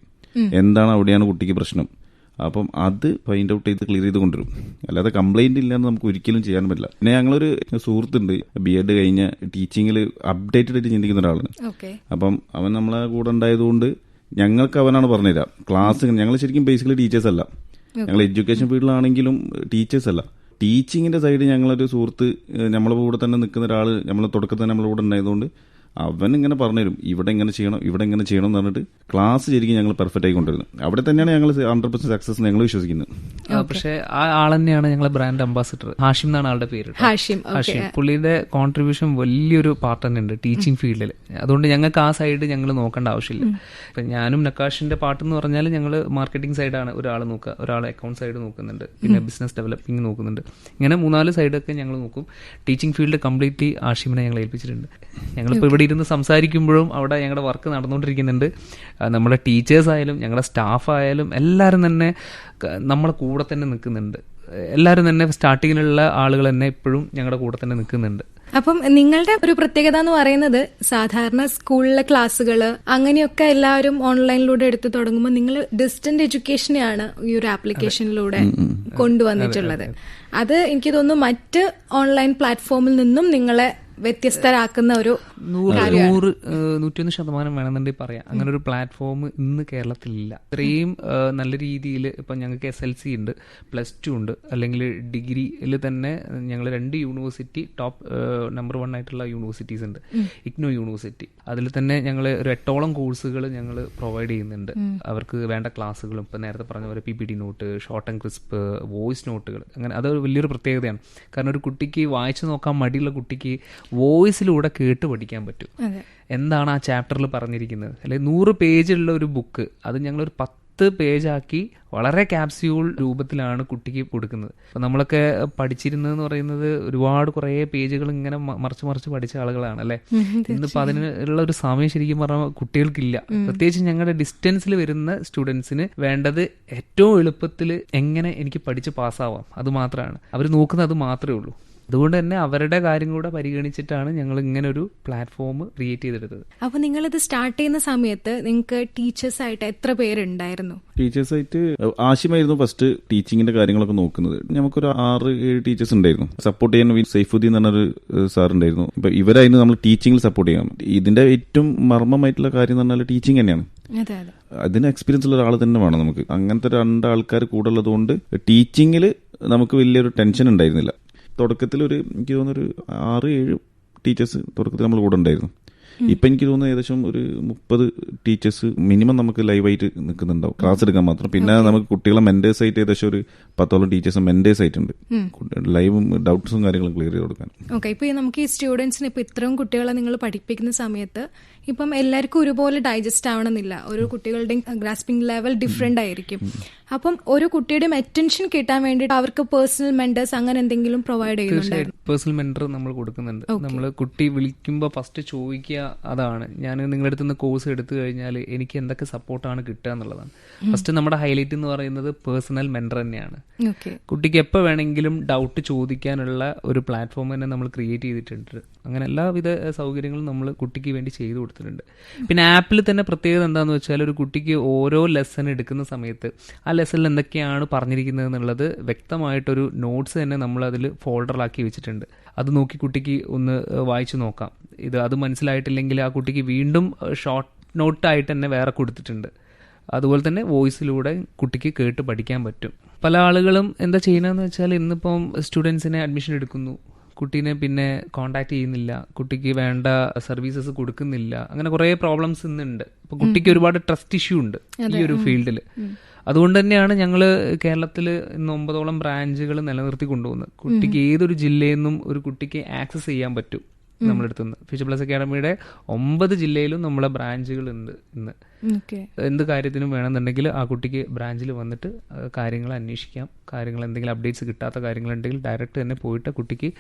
എന്താണ് അവിടെയാണ് കുട്ടിക്ക് പ്രശ്നം? അപ്പം അത് ഫൈൻഡ് ഔട്ട് ചെയ്ത് ക്ലിയർ ചെയ്ത് കൊണ്ടുവരും. അല്ലാതെ കംപ്ലൈന്റ് ഇല്ലാന്ന് നമുക്ക് ഒരിക്കലും ചെയ്യാൻ പറ്റില്ല. പിന്നെ ഞങ്ങളൊരു സുഹൃത്തുണ്ട് ബി എഡ് കഴിഞ്ഞ ടീച്ചിങ്ങിൽ അപ്ഡേറ്റഡ് ആയിട്ട് ചിന്തിക്കുന്ന ഒരാളാണ്. അപ്പം അവൻ നമ്മളെ കൂടെ ഉണ്ടായതുകൊണ്ട് ഞങ്ങൾക്ക് അവനാണ് പറഞ്ഞുതരാം. ക്ലാസ് ഞങ്ങൾ ശരിക്കും ബേസിക്കലി ടീച്ചേഴ്സ് അല്ല. ഞങ്ങൾ എഡ്യൂക്കേഷൻ ഫീൽഡിലാണെങ്കിലും ടീച്ചേഴ്സ് അല്ല. ടീച്ചിങ്ങിന്റെ സൈഡ് ഞങ്ങളൊരു സുഹൃത്ത് നമ്മളെ കൂടെ തന്നെ നിൽക്കുന്ന ഒരാൾ നമ്മളെ തുടക്കത്തിൽ നമ്മളെ കൂടെ ഉണ്ടായതുകൊണ്ട് അവൻ ഇങ്ങനെ പറഞ്ഞുതരും ഇവിടെ ഇങ്ങനെ ചെയ്യണം ഇവിടെ ഇങ്ങനെ ചെയ്യണം എന്ന് പറഞ്ഞിട്ട് ക്ലാസ് ശരിക്കും ഞങ്ങൾ പെർഫെക്റ്റ് ആയി കൊണ്ടുവരുന്നത് അവിടെ തന്നെയാണ് ഞങ്ങൾ ഹൺഡ്രഡ് പെർസെന്റ് സക്സസ് ഞങ്ങൾ വിശ്വസിക്കുന്നത്. പക്ഷേ ആ ആൾ തന്നെയാണ് ഞങ്ങളെ ബ്രാൻഡ് അംബാസിഡർ ഹാഷിം എന്നാണ് ആളുടെ പേര് ഹാഷിം ഹാഷിം. പുള്ളിയുടെ കോൺട്രിബ്യൂഷൻ വലിയൊരു പാർട്ട് തന്നെ ഉണ്ട് ടീച്ചിങ് ഫീൽഡിൽ അതുകൊണ്ട് ഞങ്ങൾക്ക് ആ സൈഡ് ഞങ്ങൾ നോക്കേണ്ട ആവശ്യമില്ല. ഇപ്പൊ ഞാനും നക്കാഷിന്റെ പാട്ട് എന്ന് പറഞ്ഞാൽ ഞങ്ങൾ മാർക്കറ്റിംഗ് സൈഡാണ് ഒരാൾ നോക്കുക ഒരാൾ അക്കൗണ്ട് സൈഡ് നോക്കുന്നുണ്ട് പിന്നെ ബിസിനസ് ഡെവലപ്പിംഗ് നോക്കുന്നുണ്ട്. ഇങ്ങനെ മൂന്നാൽ സൈഡൊക്കെ ഞങ്ങൾ നോക്കും. ടീച്ചിങ് ഫീൽഡ് കംപ്ലീറ്റ്ലി ആഷിമിനെ ഞങ്ങൾ ഏൽപ്പിച്ചിട്ടുണ്ട്. ഞങ്ങളിപ്പോൾ ഇവിടെ ഇരുന്ന് സംസാരിക്കുമ്പോഴും അവിടെ ഞങ്ങളുടെ വർക്ക് നടന്നുകൊണ്ടിരിക്കുന്നുണ്ട് നമ്മുടെ ടീച്ചേഴ്സ് ആയാലും ഞങ്ങളുടെ സ്റ്റാഫ് ആയാലും എല്ലാവരും തന്നെ നമ്മളെ കൂടെ തന്നെ നിൽക്കുന്നുണ്ട്. എല്ലാവരും തന്നെ സ്റ്റാർട്ടിങ്ങിലുള്ള ആളുകൾ തന്നെ ഇപ്പോഴും ഞങ്ങളുടെ കൂടെ തന്നെ നിൽക്കുന്നുണ്ട്. അപ്പം നിങ്ങളുടെ ഒരു പ്രത്യേകത എന്ന് പറയുന്നത് സാധാരണ സ്കൂളിലെ ക്ലാസ്സുകൾ അങ്ങനെയൊക്കെ എല്ലാവരും ഓൺലൈനിലൂടെ എടുത്ത് തുടങ്ങുമ്പോൾ നിങ്ങൾ ഡിസ്റ്റന്റ് എഡ്യൂക്കേഷനെയാണ് ഈ ഒരു ആപ്ലിക്കേഷനിലൂടെ കൊണ്ടുവന്നിട്ടുള്ളത്. അത് എനിക്ക് തോന്നുന്നു മറ്റ് ഓൺലൈൻ പ്ലാറ്റ്ഫോമിൽ നിന്നും നിങ്ങളെ വ്യത്യസ്തരാക്കുന്ന ഒരു നൂറ് നൂറ്റിയൊന്ന് ശതമാനം വേണമെന്നുണ്ടെങ്കിൽ പറയാം. അങ്ങനെ ഒരു പ്ലാറ്റ്ഫോം ഇന്ന് കേരളത്തിലില്ല. ഇത്രയും നല്ല രീതിയിൽ ഇപ്പം ഞങ്ങൾക്ക് എസ് എൽ സി ഉണ്ട് പ്ലസ് ടു ഉണ്ട്. അല്ലെങ്കിൽ ഡിഗ്രിയിൽ തന്നെ ഞങ്ങൾ രണ്ട് യൂണിവേഴ്സിറ്റി ടോപ്പ് നമ്പർ വൺ ആയിട്ടുള്ള യൂണിവേഴ്സിറ്റീസ് ഉണ്ട്. ഇഗ്നോ യൂണിവേഴ്സിറ്റി അതിൽ തന്നെ ഞങ്ങൾ ഒരു എട്ടോളം കോഴ്സുകൾ ഞങ്ങൾ പ്രൊവൈഡ് ചെയ്യുന്നുണ്ട്. അവർക്ക് വേണ്ട ക്ലാസ്സുകളും ഇപ്പം നേരത്തെ പറഞ്ഞ പോലെ P P D note short and crisp voice നോട്ടുകൾ അങ്ങനെ അത് വലിയൊരു പ്രത്യേകതയാണ്. കാരണം ഒരു കുട്ടിക്ക് വായിച്ചു നോക്കാൻ മടിയുള്ള കുട്ടിക്ക് വോയിസിലൂടെ കേട്ട് പഠിക്കാൻ പറ്റും. എന്താണ് ആ ചാപ്റ്ററിൽ പറഞ്ഞിരിക്കുന്നത്? അല്ലെങ്കിൽ നൂറ് പേജുള്ള ഒരു ബുക്ക് അത് ഞങ്ങളൊരു പത്ത് പേജാക്കി വളരെ ക്യാപ്സ്യൂൾ രൂപത്തിലാണ് കുട്ടിക്ക് കൊടുക്കുന്നത്. അപ്പം നമ്മളൊക്കെ പഠിച്ചിരുന്നതെന്ന് പറയുന്നത് ഒരുപാട് കുറേ പേജുകൾ ഇങ്ങനെ മറിച്ച് മറിച്ച് പഠിച്ച ആളുകളാണ് അല്ലേ? ഇന്നിപ്പോൾ അതിനുള്ള ഒരു സമയം ശരിക്കും പറഞ്ഞാൽ കുട്ടികൾക്കില്ല. പ്രത്യേകിച്ച് ഞങ്ങളുടെ ഡിസ്റ്റൻസിൽ വരുന്ന സ്റ്റുഡൻസിന് വേണ്ടത് ഏറ്റവും എളുപ്പത്തിൽ എങ്ങനെ എനിക്ക് പഠിച്ച് പാസ്സാവാം അത് മാത്രമാണ് അവർ നോക്കുന്നത് അത് മാത്രമേ ഉള്ളൂ. അതുകൊണ്ട് തന്നെ അവരുടെ കാര്യം കൂടെ പരിഗണിച്ചിട്ടാണ് ഞങ്ങൾ ഇങ്ങനെ ഒരു പ്ലാറ്റ്ഫോം ക്രിയേറ്റ് ചെയ്തെടുത്തത്. അപ്പൊ ഇത് സ്റ്റാർട്ട് ചെയ്യുന്ന സമയത്ത് നിങ്ങൾക്ക് ടീച്ചേഴ്സ് ആയിട്ട് എത്ര പേരുണ്ടായിരുന്നു? ടീച്ചേഴ്സായിട്ട് ആശിമായിരുന്നു ഫസ്റ്റ് ടീച്ചിങ്ങിന്റെ കാര്യങ്ങളൊക്കെ നോക്കുന്നത്. നമുക്കൊരു ആറ് ഏഴ് ടീച്ചേഴ്സ് ഉണ്ടായിരുന്നു. സപ്പോർട്ട് ചെയ്യാൻ വി- സൈഫുദ്ദീൻ എന്ന് പറഞ്ഞൊരു സാർ ഉണ്ടായിരുന്നു. ഇപ്പൊ ഇവരായിരുന്നു നമ്മൾ ടീച്ചിങ്ങിൽ സപ്പോർട്ട് ചെയ്യാൻ ഇതിന്റെ ഏറ്റവും മർമ്മമായിട്ടുള്ള കാര്യം എന്ന് പറഞ്ഞാൽ ടീച്ചിങ് തന്നെയാണ്. അതെ അതെ. അതിന് എക്സ്പീരിയൻസ് ഉള്ള ഒരാൾ തന്നെ വേണം നമുക്ക്. അങ്ങനത്തെ രണ്ടാൾക്കാർ ആൾക്കാർ ഉള്ളത് ഉള്ളതുകൊണ്ട് ടീച്ചിങ്ങിൽ നമുക്ക് വലിയൊരു ടെൻഷൻ ഉണ്ടായിരുന്നില്ല. തുടക്കത്തിൽ ഒരു എനിക്ക് തോന്നുന്നു ഒരു ആറ് ഏഴ് ടീച്ചേഴ്സ് തുടക്കത്തിൽ നമ്മൾ കൂടെ ഉണ്ടായിരുന്നു. ഇപ്പൊ എനിക്ക് തോന്നുന്നു ഏകദേശം ഒരു മുപ്പത് ടീച്ചേഴ്സ് മിനിമം നമുക്ക് ലൈവായിട്ട് നിൽക്കുന്നുണ്ടാവും. ക്ലാസ് എടുക്കാൻ മാത്രം. പിന്നെ നമുക്ക് കുട്ടികളെ മെന്റേഴ്സ് ആയിട്ട് ഏകദേശം ഒരു പത്തോളം ടീച്ചേഴ്സ് മെന്റേഴ്സ് ആയിട്ടുണ്ട്. ലൈവും ഡൗട്ട്സും കാര്യങ്ങളും ക്ലിയർ ചെയ്ത് കൊടുക്കാൻ. ഓക്കെ ഇപ്പൊ നമുക്ക് ഈ സ്റ്റുഡൻസിന് ഇപ്പൊ ഇത്രയും കുട്ടികളെ നിങ്ങൾ പഠിപ്പിക്കുന്ന സമയത്ത് ഇപ്പം എല്ലാവർക്കും ഒരുപോലെ ഡൈജസ്റ്റ് ആവണമെന്നില്ല. ഓരോ കുട്ടികളുടെയും ഗ്രാസ്പിംഗ് ലെവൽ ഡിഫറെന്റ് ആയിരിക്കും. അപ്പം ഒരു കുട്ടിയുടെയും അറ്റൻഷൻ കിട്ടാൻ വേണ്ടിയിട്ട് അവർക്ക് പേഴ്സണൽ മെന്റേഴ്സ് അങ്ങനെ എന്തെങ്കിലും പ്രൊവൈഡ് ചെയ്യുന്നുണ്ട്? പേഴ്സണൽ മെന്റർ നമ്മൾ കൊടുക്കുന്നുണ്ട്. നമ്മൾ കുട്ടി വിളിക്കുമ്പോൾ ഫസ്റ്റ് ചോദിക്കുക അതാണ്. ഞാൻ നിങ്ങളുടെ അടുത്ത് നിന്ന് കോഴ്സ് എടുത്തു കഴിഞ്ഞാൽ എനിക്ക് എന്തൊക്കെ സപ്പോർട്ടാണ് കിട്ടുക എന്നുള്ളതാണ്. ഫസ്റ്റ് നമ്മുടെ ഹൈലൈറ്റ് എന്ന് പറയുന്നത് പേഴ്സണൽ മെന്റർ തന്നെയാണ്. കുട്ടിക്ക് എപ്പോൾ വേണമെങ്കിലും ഡൗട്ട് ചോദിക്കാനുള്ള ഒരു പ്ലാറ്റ്ഫോം തന്നെ നമ്മൾ ക്രിയേറ്റ് ചെയ്തിട്ടുണ്ട്. അങ്ങനെ എല്ലാവിധ സൗകര്യങ്ങളും നമ്മൾ കുട്ടിക്ക് വേണ്ടി ചെയ്തു കൊടുത്തിട്ടുണ്ട്. പിന്നെ ആപ്പിൽ തന്നെ പ്രത്യേകത എന്താണെന്ന് വെച്ചാൽ ഒരു കുട്ടിക്ക് ഓരോ ലെസൺ എടുക്കുന്ന സമയത്ത് ആ ലെസണിൽ എന്തൊക്കെയാണ് പറഞ്ഞിരിക്കുന്നത് എന്നുള്ളത് വ്യക്തമായിട്ടൊരു നോട്ട്സ് തന്നെ നമ്മൾ അതിൽ ഫോൾഡറിലാക്കി വെച്ചിട്ടുണ്ട്. അത് നോക്കി കുട്ടിക്ക് ഒന്ന് വായിച്ചു നോക്കാം. ഇത് അത് മനസ്സിലായിട്ടില്ലെങ്കിൽ ആ കുട്ടിക്ക് വീണ്ടും ഷോർട്ട് നോട്ടായിട്ട് തന്നെ വേറെ കൊടുത്തിട്ടുണ്ട്. അതുപോലെ തന്നെ വോയിസിലൂടെ കുട്ടിക്ക് കേട്ട് പഠിക്കാൻ പറ്റും. പല ആളുകളും എന്താ ചെയ്യണമെന്ന് വെച്ചാൽ ഇന്നിപ്പം സ്റ്റുഡൻസിനെ അഡ്മിഷൻ എടുക്കുന്നു. കുട്ടീനെ പിന്നെ കോണ്ടാക്ട് ചെയ്യുന്നില്ല. കുട്ടിക്ക് വേണ്ട സർവീസസ് കൊടുക്കുന്നില്ല. അങ്ങനെ കുറേ പ്രോബ്ലംസ് ഇന്നുണ്ട്. അപ്പൊ കുട്ടിക്ക് ഒരുപാട് ട്രസ്റ്റ് ഇഷ്യൂ ഉണ്ട് ഈ ഒരു ഫീൽഡിൽ അതുകൊണ്ട് തന്നെയാണ് ഞങ്ങൾ കേരളത്തിൽ ഇന്ന് ഒമ്പതോളം ബ്രാഞ്ചുകൾ നിലനിർത്തി കൊണ്ടുപോകുന്നത്. കുട്ടിക്ക് ഏതൊരു ജില്ലയിൽ നിന്നും ഒരു കുട്ടിക്ക് ആക്സസ് ചെയ്യാൻ പറ്റും നമ്മളെടുത്തുനിന്ന് ഫിഷ് ഫ്യൂച്ചർ പ്ലസ് അക്കാഡമിയുടെ ഒമ്പത് ജില്ലയിലും നമ്മളെ ബ്രാഞ്ചുകൾ ഉണ്ട് ഇന്ന്. എന്ത് കാര്യത്തിനും വേണമെന്നുണ്ടെങ്കിൽ ആ കുട്ടിക്ക് ബ്രാഞ്ചിൽ വന്നിട്ട് കാര്യങ്ങൾ അന്വേഷിക്കാം. കാര്യങ്ങൾ എന്തെങ്കിലും അപ്ഡേറ്റ്സ് കിട്ടാത്ത കാര്യങ്ങളുണ്ടെങ്കിൽ ഡയറക്റ്റ് തന്നെ പോയിട്ട് കുട്ടിക്ക്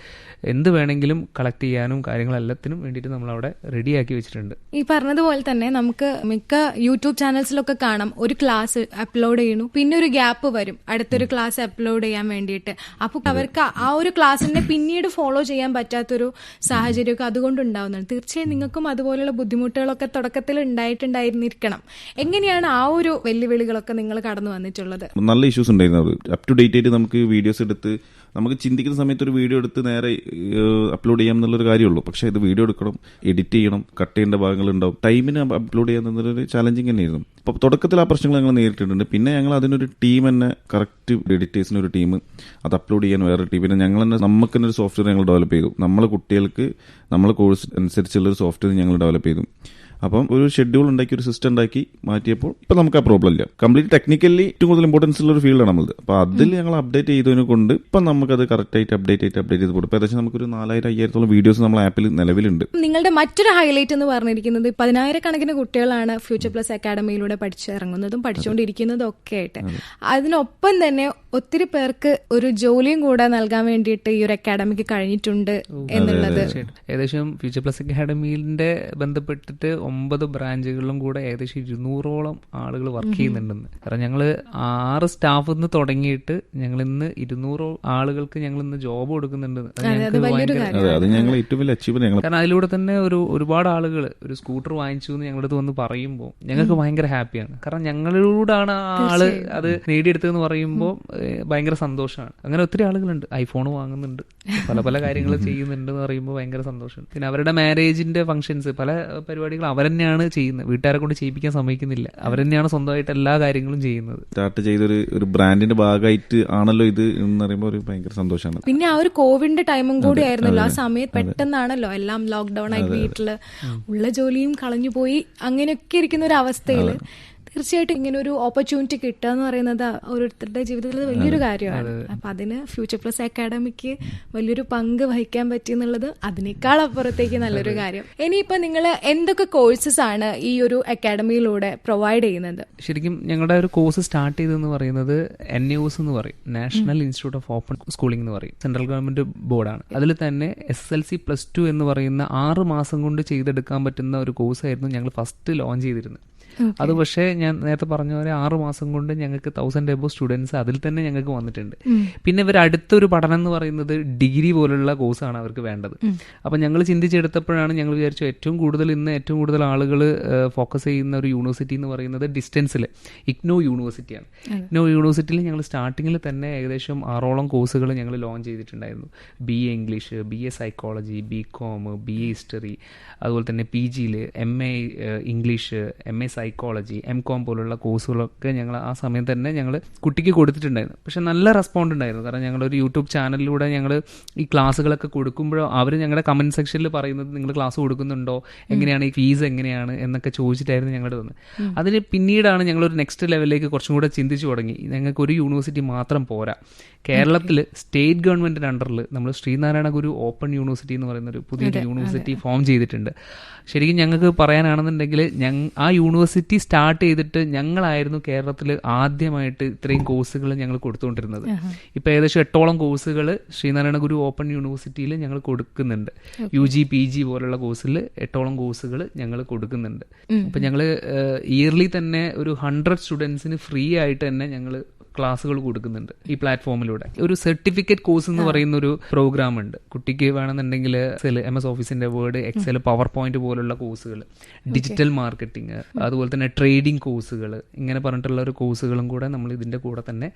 എന്ത് വേണമെങ്കിലും കളക്ട് ചെയ്യാനും കാര്യങ്ങളെല്ലാത്തിനും വേണ്ടിയിട്ട് നമ്മൾ അവിടെ റെഡിയാക്കി വെച്ചിട്ടുണ്ട്. ഈ പറഞ്ഞതുപോലെ തന്നെ നമുക്ക് മിക്ക യൂട്യൂബ് ചാനൽസിലൊക്കെ കാണാം. ഒരു ക്ലാസ് അപ്ലോഡ് ചെയ്യുന്നു പിന്നെ ഒരു ഗ്യാപ്പ് വരും. അടുത്തൊരു ക്ലാസ് അപ്ലോഡ് ചെയ്യാൻ വേണ്ടിയിട്ട്. അപ്പോൾ അവർക്ക് ആ ഒരു ക്ലാസ്സിനെ പിന്നീട് ഫോളോ ചെയ്യാൻ പറ്റാത്തൊരു സാഹചര്യമൊക്കെ അതുകൊണ്ട് ഉണ്ടാവുന്നുണ്ട്. തീർച്ചയായും നിങ്ങൾക്കും അതുപോലെയുള്ള ബുദ്ധിമുട്ടുകളൊക്കെ തുടക്കത്തിൽ ഉണ്ടായിട്ടുണ്ടായിരുന്നിരിക്കണം. പഠിക്കണം എങ്ങനെയാണ് ആ ഒരു വെല്ലുവിളികളൊക്കെ നിങ്ങൾ കടന്നു വന്നിട്ടുള്ളത്? നല്ല ഇഷ്യൂസ് ഉണ്ടായിരുന്നു. അപ് ടു ഡേറ്റ് ആയിട്ട് നമുക്ക് വീഡിയോസ് എടുത്ത് നമുക്ക് ചിന്തിക്കുന്ന സമയത്ത് ഒരു വീഡിയോ എടുത്ത് നേരെ അപ്ലോഡ് ചെയ്യാം എന്നുള്ളൊരു കാര്യമുള്ളൂ. പക്ഷേ ഇത് വീഡിയോ എടുക്കണം എഡിറ്റ് ചെയ്യണം കട്ട് ചെയ്യേണ്ട ഭാഗങ്ങളുണ്ടാവും ടൈമിന് അപ്ലോഡ് ചെയ്യാൻ എന്നൊരു ചാലഞ്ചിങ് തന്നെയായിരുന്നു. അപ്പോൾ തുടക്കത്തിൽ ആ പ്രശ്നങ്ങൾ ഞങ്ങൾ നേരിട്ടിട്ടുണ്ട്. പിന്നെ ഞങ്ങൾ അതിനൊരു ടീം തന്നെ കറക്റ്റ് എഡിറ്റേഴ്സിന് ഒരു ടീം അത് അപ്ലോഡ് ചെയ്യാൻ വേറെ ടീം പിന്നെ ഞങ്ങൾ തന്നെ നമുക്ക് തന്നെ ഒരു സോഫ്റ്റ്വെയർ ഞങ്ങൾ ഡെവലപ്പ് ചെയ്തു. നമ്മൾ കുട്ടികൾക്ക് നമ്മളെ കോഴ്സ് അനുസരിച്ചുള്ള ഒരു സോഫ്റ്റ്വെയർ ഞങ്ങൾ ഡെവലപ്പ് ചെയ്തു. അപ്പം ഒരു ഷെഡ്യൂൾ ഉണ്ടാക്കി ഒരു സിസ്റ്റം ഉണ്ടാക്കി മാറ്റിയപ്പോൾ ഇപ്പൊ നമുക്ക് ആ പ്രോബ്ലം ഇല്ല. കംപ്ലീറ്റ് ടെക്നിക്കലി ഏറ്റവും കൂടുതൽ ഇമ്പോർട്ടൻസ് ഉള്ള ഒരു ഫീൽഡാണ് നമ്മളത് അപ്പൊ അതിൽ ഞങ്ങൾ അപ്ഡേറ്റ് ചെയ്തതിനെ കൊണ്ട് ഇപ്പം നമുക്കത് കറക്റ്റ് ആയിട്ട് അപ്ഡേറ്റ് ആയിട്ട് അപ്ഡേറ്റ് ചെയ്ത് കൊടുക്കും. ഏകദേശം നമുക്കൊരു നാലായിരം അയ്യായിരത്തോളം വീഡിയോസ് നമ്മൾ ആപ്പിൽ നിലവിലുണ്ട്. നിങ്ങളുടെ മറ്റൊരു ഹൈലൈറ്റ് എന്ന് പറഞ്ഞിരിക്കുന്നത് പതിനായിരക്കണക്കിന് കുട്ടികളാണ് ഫ്യൂച്ചർ പ്ലസ് അക്കാഡമിയിലൂടെ പഠിച്ചിറങ്ങുന്നതും പഠിച്ചുകൊണ്ടിരിക്കുന്നതും ഒക്കെ ആയിട്ട് അതിനൊപ്പം തന്നെ ഒത്തിരി പേർക്ക് ഒരു ജോലിയും കൂടെ നൽകാൻ വേണ്ടിയിട്ട് ഈ ഒരു അക്കാഡമിക്ക് കഴിഞ്ഞിട്ടുണ്ട് എന്നുള്ളത്. ഏകദേശം ഫ്യൂച്ചർ പ്ലസ് അക്കാഡമിന്റെ ബന്ധപ്പെട്ടിട്ട് ഒമ്പത് ബ്രാഞ്ചുകളിലും കൂടെ ഏകദേശം ഇരുന്നൂറോളം ആളുകൾ വർക്ക് ചെയ്യുന്നുണ്ടെന്ന്. കാരണം ഞങ്ങൾ ആറ് സ്റ്റാഫിൽ നിന്ന് തുടങ്ങിയിട്ട് ഞങ്ങൾ ഇന്ന് ഇരുന്നൂറോ ആളുകൾക്ക് ഞങ്ങൾ ഇന്ന് ജോബ് കൊടുക്കുന്നുണ്ട്. അത് ഞങ്ങൾക്ക് ഭയങ്കര അതെ അത് ഞങ്ങൾ ഏറ്റവും വലിയ കാരണം അതിലൂടെ തന്നെ ഒരു ഒരുപാട് ആളുകൾ ഒരു സ്കൂട്ടർ വാങ്ങിച്ചു എന്ന് ഞങ്ങളുടെ അടുത്ത് വന്ന് പറയുമ്പോൾ ഞങ്ങൾക്ക് ഭയങ്കര ഹാപ്പിയാണ് കാരണം ഞങ്ങളിലൂടാണ് ആ ആൾ അത് നേടിയെടുത്തതെന്ന് പറയുമ്പോൾ ഭയങ്കര സന്തോഷമാണ്. അങ്ങനെ ഒത്തിരി ആളുകളുണ്ട്. ഐഫോൺ വാങ്ങുന്നുണ്ട്. പല പല കാര്യങ്ങൾ ചെയ്യുന്നുണ്ട് എന്ന് പറയുമ്പോൾ ഭയങ്കര സന്തോഷമാണ്. പിന്നെ അവരുടെ മാരേജിന്റെ ഫംഗ്ഷൻസ് പല പരിപാടികൾ അവരെന്നെയാണ് ചെയ്യുന്നത്. വീട്ടുകാരെ കൊണ്ട് ചെയ്യിപ്പിക്കാൻ സമ്മതിക്കുന്നില്ല. അവരെന്നെയാണ് സ്വന്തമായിട്ട് എല്ലാ കാര്യങ്ങളും ചെയ്യുന്നത്. സ്റ്റാർട്ട് ചെയ്തൊരു ഒരു ബ്രാൻഡിന്റെ ഭാഗമായിട്ട് ആണല്ലോ ഇത് എന്ന് പറയുമ്പോൾ ഒരു ഭയങ്കര സന്തോഷമാണ്. പിന്നെ ആ ഒരു കോവിഡിന്റെ ടൈമും കൂടി ആയിരുന്നല്ലോ. ആ സമയത്ത് പെട്ടെന്നാണല്ലോ എല്ലാം ലോക്ക്ഡൌൺ ആയിട്ട് വീട്ടിൽ ഉള്ള ജോലിയും കളഞ്ഞു പോയി അങ്ങനെയൊക്കെ ഇരിക്കുന്ന ഒരു അവസ്ഥയിൽ തീർച്ചയായിട്ടും ഇങ്ങനെ ഒരു ഓപ്പർച്യൂണിറ്റി കിട്ടുക എന്ന് പറയുന്നത് ഓരോരുത്തരുടെ ജീവിതത്തിൽ വലിയൊരു കാര്യമാണ്. അപ്പൊ അതിന് ഫ്യൂച്ചർ പ്ലസ് അക്കാഡമിക്ക് വലിയൊരു പങ്ക് വഹിക്കാൻ പറ്റി എന്നുള്ളത് അതിനേക്കാൾ അപ്പുറത്തേക്ക് നല്ലൊരു കാര്യം. ഇനിയിപ്പോ നിങ്ങൾ എന്തൊക്കെ കോഴ്സസ് ആണ് ഈ ഒരു അക്കാഡമിയിലൂടെ പ്രൊവൈഡ് ചെയ്യുന്നത്? ശരിക്കും ഞങ്ങളുടെ ഒരു കോഴ്സ് സ്റ്റാർട്ട് ചെയ്തെന്ന് പറയുന്നത് എൻ യൂസ് എന്ന് പറയും. National institute of open schooling എന്ന് പറയും. സെൻട്രൽ ഗവൺമെന്റ് ബോർഡാണ് അതിൽ തന്നെ S L C plus two എന്ന് പറയുന്ന ആറ് മാസം കൊണ്ട് ചെയ്തെടുക്കാൻ പറ്റുന്ന ഒരു കോഴ്സായിരുന്നു ഞങ്ങൾ ഫസ്റ്റ് ലോഞ്ച് ചെയ്തിരുന്നത്. അത് പക്ഷേ ഞാൻ നേരത്തെ പറഞ്ഞ പോലെ ആറ് മാസം കൊണ്ട് ഞങ്ങൾക്ക് തൗസൻഡ് എബോ സ്റ്റുഡൻസ് അതിൽ തന്നെ ഞങ്ങൾക്ക് വന്നിട്ടുണ്ട്. പിന്നെ ഇവർ അടുത്തൊരു പഠനം എന്ന് പറയുന്നത് ഡിഗ്രി പോലുള്ള കോഴ്സാണ് അവർക്ക് വേണ്ടത്. അപ്പം ഞങ്ങൾ ചിന്തിച്ചെടുത്തപ്പോഴാണ് ഞങ്ങൾ വിചാരിച്ചു ഏറ്റവും കൂടുതൽ ഇന്ന് ഏറ്റവും കൂടുതൽ ആളുകൾ ഫോക്കസ് ചെയ്യുന്ന ഒരു യൂണിവേഴ്സിറ്റി എന്ന് പറയുന്നത് ഡിസ്റ്റൻസിൽ ഇഗ്നോ യൂണിവേഴ്സിറ്റിയാണ് ഇഗ്നോ യൂണിവേഴ്സിറ്റിയിൽ ഞങ്ങൾ സ്റ്റാർട്ടിങ്ങിൽ തന്നെ ഏകദേശം ആറോളം കോഴ്സുകൾ ഞങ്ങൾ ലോഞ്ച് ചെയ്തിട്ടുണ്ടായിരുന്നു. B A English B A psychology B com B A history അതുപോലെ തന്നെ പി ജിയിൽ M A English M A psychology M com പോലുള്ള കോഴ്സുകളൊക്കെ ഞങ്ങൾ ആ സമയം തന്നെ ഞങ്ങൾ കുട്ടിക്ക് കൊടുത്തിട്ടുണ്ടായിരുന്നു. പക്ഷെ നല്ല റെസ്പോണ്ട് ഉണ്ടായിരുന്നു. കാരണം ഞങ്ങളൊരു യൂട്യൂബ് ചാനലിലൂടെ ഞങ്ങൾ ഈ ക്ലാസ്സുകളൊക്കെ കൊടുക്കുമ്പോഴോ അവർ ഞങ്ങളുടെ കമന്റ് സെക്ഷനിൽ പറയുന്നത് നിങ്ങൾ ക്ലാസ് കൊടുക്കുന്നുണ്ടോ? എങ്ങനെയാണ്? ഈ ഫീസ് എങ്ങനെയാണ്? എന്നൊക്കെ ചോദിച്ചിട്ടായിരുന്നു ഞങ്ങളുടെ തന്നെ അതിന് പിന്നീടാണ് ഒരു നെക്സ്റ്റ് ലെവലിലേക്ക് കുറച്ചും കൂടെ ചിന്തിച്ചു തുടങ്ങി. ഞങ്ങൾക്ക് ഒരു യൂണിവേഴ്സിറ്റി മാത്രം പോരാ. കേരളത്തിൽ സ്റ്റേറ്റ് ഗവൺമെന്റിന്റെ അണ്ടറിൽ നമ്മൾ ശ്രീനാരായണ ഗുരു ഓപ്പൺ യൂണിവേഴ്സിറ്റി എന്ന് പറയുന്ന ഒരു പുതിയൊരു യൂണിവേഴ്സിറ്റി ഫോം ചെയ്തിട്ടുണ്ട്. ശരിക്കും ഞങ്ങൾക്ക് പറയാനാണെന്നുണ്ടെങ്കിൽ ഞങ്ങൾ ആ യൂണിവേഴ്സിറ്റി സ്റ്റാർട്ട് ചെയ്തിട്ട് ഞങ്ങളായിരുന്നു കേരളത്തിൽ ആദ്യമായിട്ട് ഇത്രയും കോഴ്സുകൾ ഞങ്ങൾ കൊടുത്തുകൊണ്ടിരുന്നത്. ഇപ്പൊ ഏകദേശം എട്ടോളം കോഴ്സുകൾ ശ്രീനാരായണ ഗുരു ഓപ്പൺ യൂണിവേഴ്സിറ്റിയിൽ ഞങ്ങൾ കൊടുക്കുന്നുണ്ട്. യു ജി പി ജി പോലുള്ള കോഴ്സിൽ എട്ടോളം കോഴ്സുകൾ ഞങ്ങൾ കൊടുക്കുന്നുണ്ട്. അപ്പൊ ഞങ്ങൾ ഇയർലി തന്നെ ഒരു ഹൺഡ്രഡ് സ്റ്റുഡൻസിന് ഫ്രീ ആയിട്ട് തന്നെ ഞങ്ങൾ ക്ലാസ്സുകൾ കൊടുക്കുന്നുണ്ട് ഈ പ്ലാറ്റ്ഫോമിലൂടെ. ഒരു സർട്ടിഫിക്കറ്റ് കോഴ്സ് എന്ന് പറയുന്ന ഒരു പ്രോഗ്രാം ഉണ്ട് കുട്ടിക്ക് വേണമെന്നുണ്ടെങ്കിൽ എം എസ് ഓഫീസിന്റെ വേർഡ് എക്സൽ പവർ പോയിന്റ് പോലുള്ള കോഴ്സുകൾ ഡിജിറ്റൽ മാർക്കറ്റിംഗ് അതുപോലെ തന്നെ ട്രേഡിംഗ് കോഴ്സുകൾ ഇങ്ങനെ പറഞ്ഞിട്ടുള്ള ഒരു കോഴ്സുകളും കൂടെ നമ്മൾ ഇതിന്റെ കൂടെ തന്നെ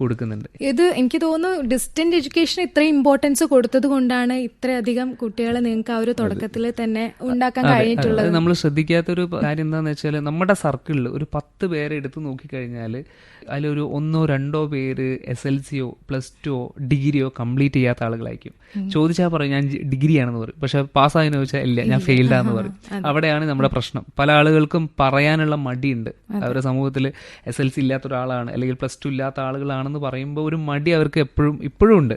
കൊടുക്കുന്നുണ്ട്. ഇത് എനിക്ക് തോന്നുന്നു ഡിസ്റ്റന്റ് എഡ്യൂക്കേഷൻ ഇത്രയും ഇമ്പോർട്ടൻസ് കൊടുത്തത് കൊണ്ടാണ് ഇത്രയധികം കുട്ടികളെ നിങ്ങൾക്ക് ആ ഒരു തുടക്കത്തിൽ തന്നെ ഉണ്ടാക്കാൻ കഴിഞ്ഞിട്ടുള്ളത്. നമ്മൾ ശ്രദ്ധിക്കാത്ത ഒരു കാര്യം എന്താണെന്ന് വെച്ചാൽ നമ്മുടെ സർക്കിളിൽ ഒരു പത്ത് പേരെ എടുത്ത് നോക്കിക്കഴിഞ്ഞാൽ അതിലൊരു ഒന്നോ രണ്ടോ പേര് എസ് എൽ സിയോ പ്ലസ് ടുവോ ഡിഗ്രിയോ കംപ്ലീറ്റ് ചെയ്യാത്ത ആളുകളായിരിക്കും. ചോദിച്ചാൽ പറയും ഞാൻ ഡിഗ്രിയാണെന്ന് പറയും. പക്ഷെ പാസ്സായെന്ന് ചോദിച്ചാൽ ഇല്ല ഞാൻ ഫെയിൽഡാന്ന് പറയും. അവിടെയാണ് നമ്മുടെ പ്രശ്നം. പല ആളുകൾക്കും പറയാനുള്ള മടിയുണ്ട്. അവരുടെ സമൂഹത്തിൽ എസ് എൽ സി ഇല്ലാത്ത ഒരാളാണ് അല്ലെങ്കിൽ പ്ലസ് ടു ഇല്ലാത്ത ആളുകളാണെന്ന് പറയുമ്പോൾ ഒരു മടി അവർക്ക് എപ്പോഴും ഇപ്പോഴും ഉണ്ട്.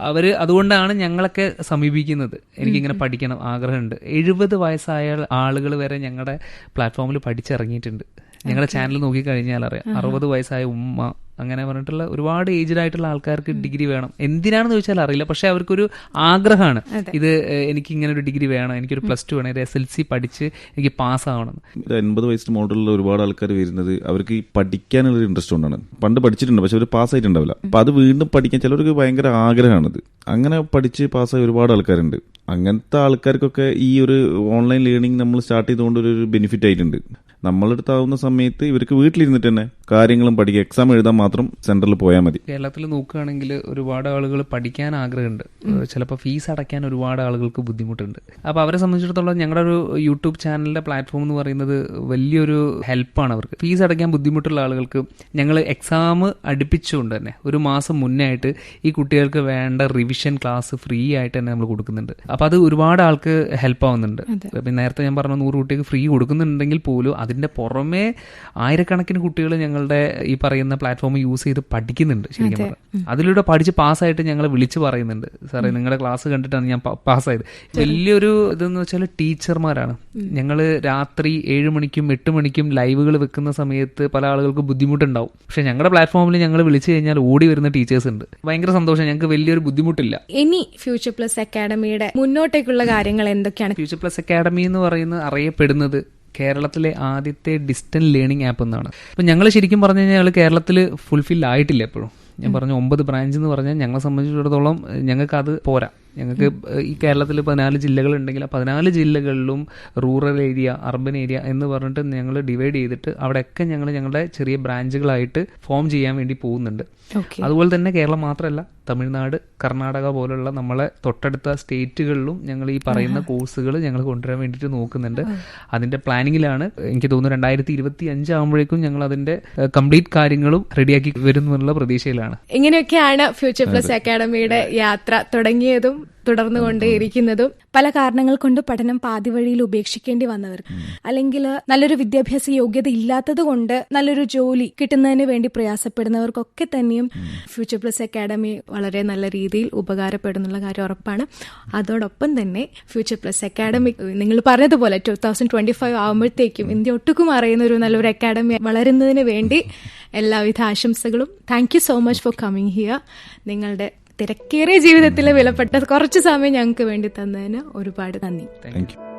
അവർ അതുകൊണ്ടാണ് ഞങ്ങളൊക്കെ സമീപിക്കുന്നത്. എനിക്കിങ്ങനെ പഠിക്കണം ആഗ്രഹമുണ്ട്. എഴുപത് വയസ്സായ ആളുകൾ വരെ ഞങ്ങളുടെ പ്ലാറ്റ്ഫോമിൽ പഠിച്ചിറങ്ങിയിട്ടുണ്ട്. ഞങ്ങളുടെ ചാനൽ നോക്കിക്കഴിഞ്ഞാൽ അറിയാം. അറുപത് വയസ്സായ ഉമ്മ അങ്ങനെ പറഞ്ഞിട്ടുള്ള ഒരുപാട് ഏജ്ഡ് ആയിട്ടുള്ള ആൾക്കാർക്ക് ഡിഗ്രി വേണം. എന്തിനാണെന്ന് ചോദിച്ചാൽ അറിയില്ല. പക്ഷെ അവർക്കൊരു ആഗ്രഹമാണ്. ഇത് എനിക്ക് ഇങ്ങനെ ഒരു ഡിഗ്രി വേണം എനിക്കൊരു പ്ലസ് ടു വേണം ഒരു എസ് എൽ സി പഠിച്ച് എനിക്ക് പാസ്സാവണം ആവണം. എൺപത് വയസ്സിന് മുകളിലുള്ള ഒരുപാട് ആൾക്കാർ വരുന്നത് അവർക്ക് ഈ പഠിക്കാനുള്ള ഇൻട്രസ്റ്റ് ഉണ്ടാണ് പണ്ട് പഠിച്ചിട്ടുണ്ട് പക്ഷെ അവർ പാസ് ആയിട്ടുണ്ടാവില്ല. അപ്പൊ അത് വീണ്ടും പഠിക്കാൻ ചിലർക്ക് ഭയങ്കര ആഗ്രഹമാണിത്. അങ്ങനെ പഠിച്ച് പാസ്സായ ഒരുപാട് ആൾക്കാരുണ്ട്. അങ്ങനത്തെ ആൾക്കാർക്കൊക്കെ ഈ ഒരു ഓൺലൈൻ ലേണിംഗ് നമ്മൾ സ്റ്റാർട്ട് ചെയ്തുകൊണ്ട് ഒരു ബെനിഫിറ്റ് ആയിട്ടുണ്ട്. നമ്മളെടുത്താവുന്ന സമയത്ത് ഇവർക്ക് വീട്ടിലിരുന്നിട്ട് തന്നെ കാര്യങ്ങളും പഠിക്കുക എക്സാം എഴുതാൻ മാത്രം സെന്ററിൽ പോയാൽ മതി. കേരളത്തിൽ നോക്കുകയാണെങ്കിൽ ഒരുപാട് ആളുകൾ പഠിക്കാൻ ആഗ്രഹമുണ്ട്. ചിലപ്പോൾ ഫീസ് അടയ്ക്കാൻ ഒരുപാട് ആളുകൾക്ക് ബുദ്ധിമുട്ടുണ്ട്. അപ്പോൾ അവരെ സംബന്ധിച്ചിടത്തോളം ഞങ്ങളുടെ ഒരു യൂട്യൂബ് ചാനലിന്റെ പ്ലാറ്റ്ഫോം എന്ന് പറയുന്നത് വലിയൊരു ഹെൽപ്പാണ് അവർക്ക്. ഫീസ് അടയ്ക്കാൻ ബുദ്ധിമുട്ടുള്ള ആളുകൾക്ക് ഞങ്ങൾ എക്സാം അടുപ്പിച്ചുകൊണ്ട് തന്നെ ഒരു മാസം മുന്നേ ആയിട്ട് ഈ കുട്ടികൾക്ക് വേണ്ട റിവിഷൻ ക്ലാസ് ഫ്രീ ആയിട്ട് തന്നെ നമ്മൾ കൊടുക്കുന്നുണ്ട്. അപ്പോൾ അത് ഒരുപാട് ആൾക്ക് ഹെൽപ്പ് ആവുന്നുണ്ട്. നേരത്തെ ഞാൻ പറഞ്ഞ നൂറ് കുട്ടികൾക്ക് ഫ്രീ കൊടുക്കുന്നുണ്ടെങ്കിൽ പോലും അതിന്റെ പുറമെ ആയിരക്കണക്കിന് കുട്ടികൾ ഞങ്ങളുടെ ഈ പറയുന്ന പ്ലാറ്റ്ഫോം യൂസ് ചെയ്ത് പഠിക്കുന്നുണ്ട് ശരിക്കും പറഞ്ഞാൽ അതിലൂടെ പഠിച്ച് പാസ്സായിട്ട് ഞങ്ങൾ വിളിച്ചു പറയുന്നുണ്ട്. സാറേ നിങ്ങളുടെ ക്ലാസ് കണ്ടിട്ടാണ് ഞാൻ പാസ്സായത്. വലിയൊരു ഇതെന്ന് വെച്ചാൽ ടീച്ചർമാരാണ്. ഞങ്ങൾ രാത്രി ഏഴ് മണിക്കും എട്ട് മണിക്കും ലൈവുകൾ വെക്കുന്ന സമയത്ത് പല ആളുകൾക്ക് ബുദ്ധിമുട്ടുണ്ടാവും. പക്ഷെ ഞങ്ങളുടെ പ്ലാറ്റ്ഫോമിൽ ഞങ്ങൾ വിളിച്ചു കഴിഞ്ഞാൽ ഓടി വരുന്ന ടീച്ചേഴ്സ് ഉണ്ട്. ഭയങ്കര സന്തോഷം. ഞങ്ങൾക്ക് വലിയൊരു ബുദ്ധിമുട്ടില്ല. ഇനി ഫ്യൂച്ചർ പ്ലസ് അക്കാഡമിയുടെ മുന്നോട്ടേക്കുള്ള കാര്യങ്ങൾ എന്തൊക്കെയാണ്? ഫ്യൂച്ചർ പ്ലസ് അക്കാഡമി എന്ന് പറയുന്നത് അറിയപ്പെടുന്നത് കേരളത്തിലെ ആദ്യത്തെ ഡിസ്റ്റൻസ് ലേണിംഗ് ആപ്പ് എന്നാണ്. അപ്പം ഞങ്ങൾ ശരിക്കും പറഞ്ഞു കഴിഞ്ഞാൽ കേരളത്തിൽ ഫുൾഫിൽ ആയിട്ടില്ല എപ്പോഴും. ഞാൻ പറഞ്ഞു ഒമ്പത് ബ്രാഞ്ച് എന്ന് പറഞ്ഞാൽ ഞങ്ങളെ സംബന്ധിച്ചിടത്തോളം ഞങ്ങൾക്ക് അത് പോരാ. ഞങ്ങൾക്ക് ഈ കേരളത്തിൽ പതിനാല് ജില്ലകളുണ്ടെങ്കിൽ ആ പതിനാല് ജില്ലകളിലും റൂറൽ ഏരിയ അർബൻ ഏരിയ എന്ന് പറഞ്ഞിട്ട് ഞങ്ങൾ ഡിവൈഡ് ചെയ്തിട്ട് അവിടെയൊക്കെ ഞങ്ങൾ ഞങ്ങളുടെ ചെറിയ ബ്രാഞ്ചുകളായിട്ട് ഫോം ചെയ്യാൻ വേണ്ടി പോകുന്നുണ്ട്. അതുപോലെ തന്നെ കേരളം മാത്രമല്ല തമിഴ്നാട് കർണാടക പോലുള്ള നമ്മളെ തൊട്ടടുത്ത സ്റ്റേറ്റുകളിലും ഞങ്ങൾ ഈ പറയുന്ന കോഴ്സുകൾ ഞങ്ങൾ കൊണ്ടുവരാൻ വേണ്ടിയിട്ട് നോക്കുന്നുണ്ട്. അതിന്റെ പ്ലാനിങ്ങിലാണ് എനിക്ക് തോന്നുന്നു രണ്ടായിരത്തി ഇരുപത്തി അഞ്ചാകുമ്പോഴേക്കും ഞങ്ങൾ അതിന്റെ കംപ്ലീറ്റ് കാര്യങ്ങളും റെഡിയാക്കി വരുന്നുള്ള പ്രതീക്ഷയിലാണ്. ഇങ്ങനെയൊക്കെയാണ് ഫ്യൂച്ചർ പ്ലസ് അക്കാഡമിയുടെ യാത്ര തുടങ്ങിയതും തുടർന്നുകൊണ്ടേയിരിക്കുന്നതും പല കാരണങ്ങൾ കൊണ്ട് പഠനം പാതിവഴിയിൽ ഉപേക്ഷിക്കേണ്ടി വന്നവർ. അല്ലെങ്കിൽ നല്ലൊരു വിദ്യാഭ്യാസ യോഗ്യത ഇല്ലാത്തത് കൊണ്ട് നല്ലൊരു ജോലി കിട്ടുന്നതിന് വേണ്ടി പ്രയാസപ്പെടുന്നവർക്കൊക്കെ തന്നെയും ഫ്യൂച്ചർ പ്ലസ് അക്കാഡമി വളരെ നല്ല രീതിയിൽ ഉപകാരപ്പെടുന്നുള്ള കാര്യം ഉറപ്പാണ്. അതോടൊപ്പം തന്നെ ഫ്യൂച്ചർ പ്ലസ് അക്കാഡമി നിങ്ങൾ പറഞ്ഞതുപോലെ ടൂ തൗസൻഡ് ട്വന്റി ഫൈവ് ആകുമ്പോഴത്തേക്കും ഇന്ത്യ ഒട്ടുക്കും അറിയുന്ന ഒരു നല്ലൊരു അക്കാഡമി വളരുന്നതിന് വേണ്ടി എല്ലാവിധ ആശംസകളും. Thank you so much for coming here നിങ്ങളുടെ തിരക്കേറിയ ജീവിതത്തിലെ വിലപ്പെട്ട കുറച്ച് സമയം ഞങ്ങൾക്ക് വേണ്ടി തന്നതിന് ഒരുപാട് നന്ദി. Thank you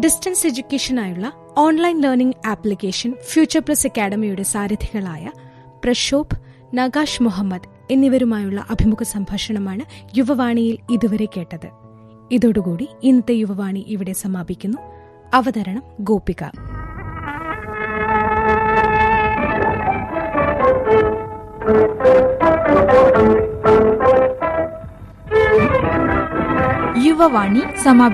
distance എഡ്യൂക്കേഷനായുള്ള online learning application future plus അക്കാഡമിയുടെ സാരഥികളായ പ്രശോഭ് നഗാഷ് മുഹമ്മദ് എന്നിവരുമായുള്ള അഭിമുഖ സംഭാഷണമാണ് യുവവാണിയിൽ ഇതുവരെ കേട്ടത്. ഇതോടുകൂടി ഇന്നത്തെ യുവവാണി ഇവിടെ സമാപിക്കുന്നു. അവതരണം ഗോപിക. युवावाणी समा